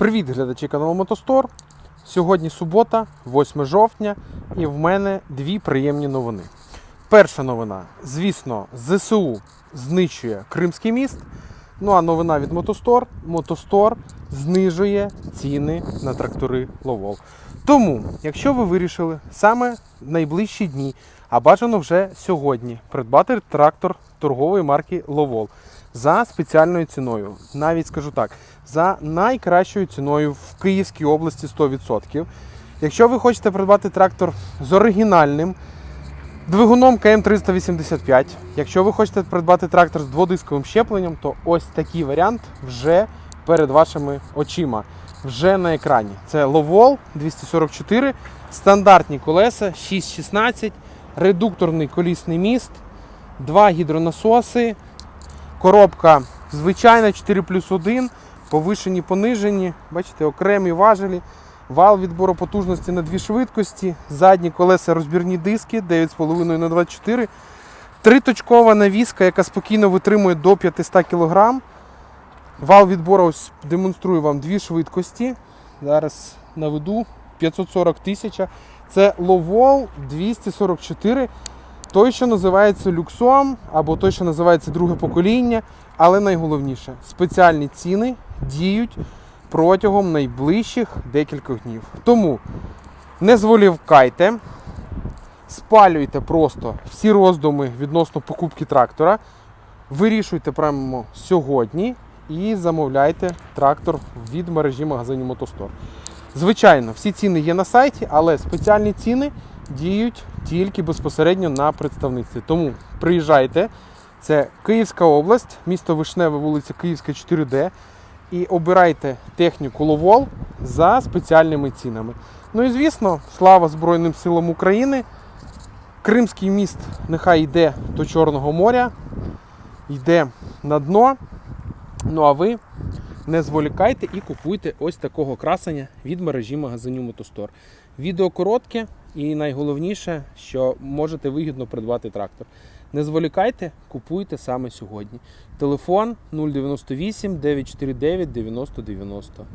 Привіт, глядачі каналу Мотостор. Сьогодні субота, 8 жовтня, і в мене дві приємні новини. Перша новина, звісно, ЗСУ знищує Кримський міст. Ну а новина від Мотостор. Мотостор знижує ціни на трактори Ловол. Тому, якщо ви вирішили саме в найближчі дні, а бажано вже сьогодні, придбати трактор торгової марки Ловол за спеціальною ціною, навіть скажу так, за найкращою ціною в Київській області 100%. Якщо ви хочете придбати трактор з оригінальним двигуном КМ385, якщо ви хочете придбати трактор з дводисковим щепленням, то ось такий варіант вже перед вашими очима, вже на екрані. Це Ловол 244, стандартні колеса 616, редукторний колісний міст, два гідронасоси, коробка звичайна 4 плюс 1, повишені, понижені, бачите, окремі важелі, вал відбору потужності на дві швидкості, задні колеса розбірні диски 9,5 на 24, триточкова навіска, яка спокійно витримує до 500 кг. Вал відбору ось демонструю вам дві швидкості. Зараз наведу 540 тисяч. Це Ловол 244 той, що називається люксом, або той, що називається друге покоління. Але найголовніше, спеціальні ціни діють протягом найближчих декількох днів. Тому не зволівкайте, спалюйте просто всі роздуми відносно покупки трактора, вирішуйте прямо сьогодні і замовляйте трактор від мережі магазинів Мотостор. Звичайно, всі ціни є на сайті, але спеціальні ціни діють тільки безпосередньо на представництві. Тому приїжджайте. Це Київська область, місто Вишневе, вулиця Київська, 4D. І обирайте техніку Ловол за спеціальними цінами. Ну і звісно, слава Збройним силам України. Кримський міст нехай йде до Чорного моря, йде на дно. Ну а ви не зволікайте і купуйте ось такого красення від мережі магазинів Мотостор. Відео коротке і найголовніше, що можете вигідно придбати трактор. Не зволікайте, купуйте саме сьогодні. Телефон 098 949 9090.